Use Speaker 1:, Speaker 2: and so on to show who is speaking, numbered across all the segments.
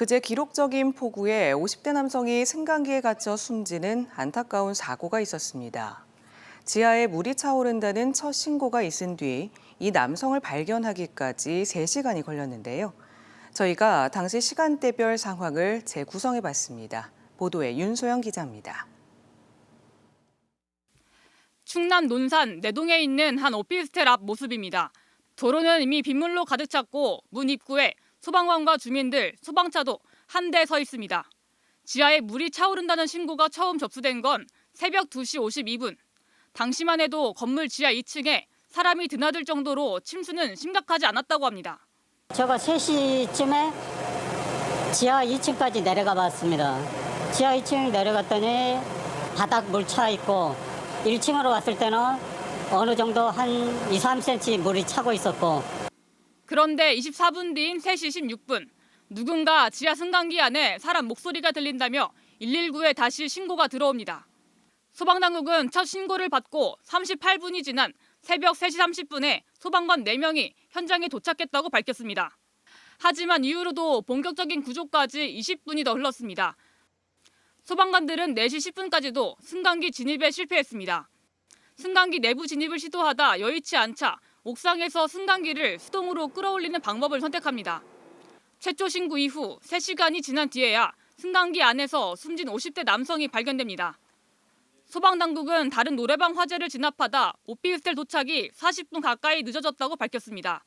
Speaker 1: 그제 기록적인 폭우에 50대 남성이 승강기에 갇혀 숨지는 안타까운 사고가 있었습니다. 지하에 물이 차오른다는 첫 신고가 있은 뒤 이 남성을 발견하기까지 3시간이 걸렸는데요. 저희가 당시 시간대별 상황을 재구성해 봤습니다. 보도에 윤소영 기자입니다.
Speaker 2: 충남 논산 내동에 있는 한 오피스텔 앞 모습입니다. 도로는 이미 빗물로 가득 찼고 문 입구에 소방관과 주민들, 소방차도 한대서 있습니다. 지하에 물이 차오른다는 신고가 처음 접수된 건 새벽 2시 52분. 당시만 해도 건물 지하 2층에 사람이 드나들 정도로 침수는 심각하지 않았다고 합니다.
Speaker 3: 제가 3시쯤에 지하 2층까지 내려가 봤습니다. 지하 2층 내려갔더니 바닥 물 차 있고 1층으로 왔을 때는 어느 정도 한 2, 3cm 물이 차고 있었고
Speaker 2: 그런데 24분 뒤인 3시 16분 누군가 지하 승강기 안에 사람 목소리가 들린다며 119에 다시 신고가 들어옵니다. 소방당국은 첫 신고를 받고 38분이 지난 새벽 3시 30분에 소방관 4명이 현장에 도착했다고 밝혔습니다. 하지만 이후로도 본격적인 구조까지 20분이 더 흘렀습니다. 소방관들은 4시 10분까지도 승강기 진입에 실패했습니다. 승강기 내부 진입을 시도하다 여의치 않자 옥상에서 승강기를 수동으로 끌어올리는 방법을 선택합니다. 최초 신고 이후 3시간이 지난 뒤에야 승강기 안에서 숨진 50대 남성이 발견됩니다. 소방당국은 다른 노래방 화재를 진압하다 오피스텔 도착이 40분 가까이 늦어졌다고 밝혔습니다.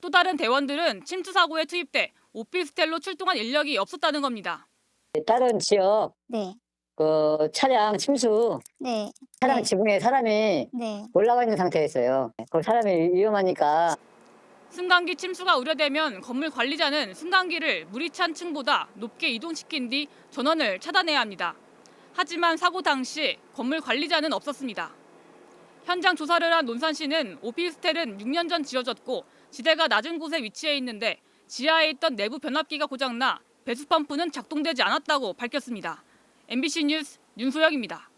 Speaker 2: 또 다른 대원들은 침투 사고에 투입돼 오피스텔로 출동한 인력이 없었다는 겁니다.
Speaker 4: 다른 지역
Speaker 5: 네,
Speaker 4: 그 차량 침수
Speaker 5: 네,
Speaker 4: 차량
Speaker 5: 네.
Speaker 4: 지붕에 사람이
Speaker 5: 네.
Speaker 4: 올라가 있는 상태였어요. 그 사람이 위험하니까
Speaker 2: 승강기 침수가 우려되면 건물 관리자는 승강기를 물이 찬 층보다 높게 이동시킨 뒤 전원을 차단해야 합니다. 하지만 사고 당시 건물 관리자는 없었습니다. 현장 조사를 한 논산시는 오피스텔은 6년 전 지어졌고 지대가 낮은 곳에 위치해 있는데 지하에 있던 내부 변압기가 고장나 배수 펌프는 작동되지 않았다고 밝혔습니다. MBC 뉴스 윤소영입니다.